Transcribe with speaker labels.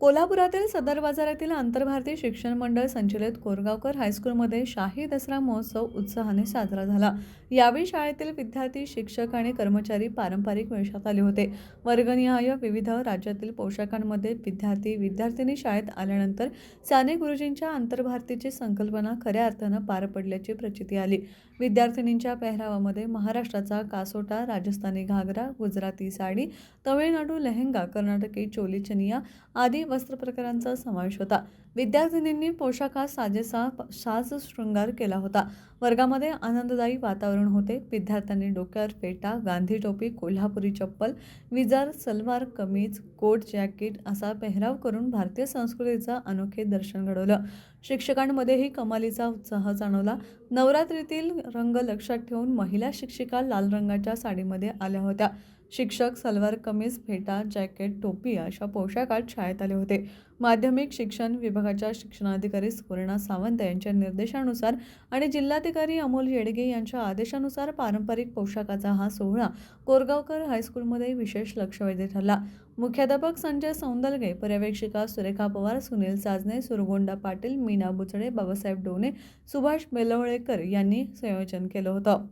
Speaker 1: कोल्हापुरातील सदर बाजारातील आंतरभारतीय शिक्षण मंडळ संचलित कोरगावकर हायस्कूलमध्ये शाही दसरा महोत्सव उत्साहाने साजरा झाला. यावेळी शाळेतील विद्यार्थी शिक्षक आणि कर्मचारी पारंपरिक वेशात आले होते. वर्गनिहाय विविध राज्यातील पोशाखांमध्ये विद्यार्थी विद्यार्थिनी शाळेत आल्यानंतर साने गुरुजींच्या आंतरभारतीची संकल्पना खऱ्या अर्थानं पार पडल्याची प्रचिती आली. विद्यार्थिनींच्या पेहरावामध्ये महाराष्ट्राचा कासोटा राजस्थानी घागरा गुजराती साडी तमिळनाडू लेहंगा कर्नाटकी चोली चनिया आदी वस्त्रप्रकारांचा समावेश होता. विद्यार्थिनींनी पोशाखात साजेसा साज शृंगार केला होता. वर्गामध्ये आनंददायी वातावरण होते. विद्यार्थ्यांनी डोक्यावर फेटा गांधी टोपी कोल्हापुरी चप्पल विजार सलवार कमीज कोट जॅकेट असा पेहराव करून भारतीय संस्कृतीचं अनोखे दर्शन घडवलं. शिक्षकांमध्येही कमालीचा उत्साह जाणवला. नवरात्रीतील रंग लक्षात ठेवून महिला शिक्षिका लाल रंगाच्या साडीमध्ये आल्या होत्या. शिक्षक सलवार कमीज फेटा जॅकेट टोपी अशा पोशाखात शाळेत आले होते. माध्यमिक शिक्षण विभागाच्या शिक्षणाधिकारी सुवर्णा सावंत यांच्या निर्देशानुसार आणि जिल्हाधिकारी अमोल येडगे यांच्या आदेशानुसार पारंपरिक पोशाखाचा हा सोहळा कोरगावकर हायस्कूलमध्ये विशेष लक्षवेधी ठरला. मुख्याध्यापक संजय सौंदलगे पर्यवेक्षिका सुरेखा पवार सुनील साजने सुरगोंडा पाटील मीना बुचडे बाबासाहेब डोने सुभाष बेलवळेकर यांनी संयोजन केलं होतं.